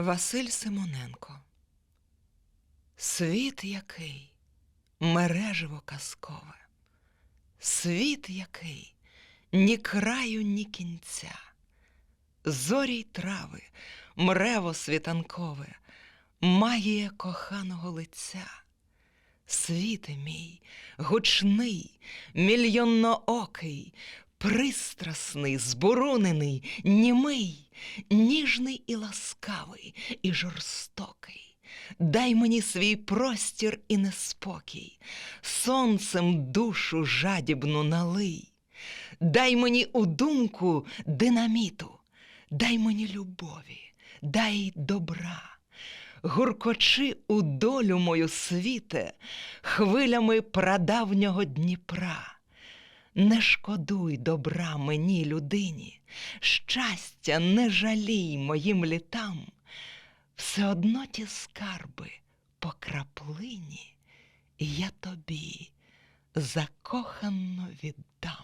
Василь Симоненко. Світ який мереживо казкове, світ який ні краю, ні кінця, зорі й трави, мрево світанкове, магія коханого лиця. Світе мій, гучний, мільйонноокий, пристрасний, збурунений, німий, ніжний і ласкавий, і жорстокий. Дай мені свій простір і неспокій, сонцем душу жадібну налий. Дай мені у думку динаміту, дай мені любові, дай добра. Гуркочи у долю мою світе хвилями прадавнього Дніпра. Не шкодуй добра мені, людині, щастя не жалій моїм літам, все одно ті скарби по краплині я тобі закохано віддам.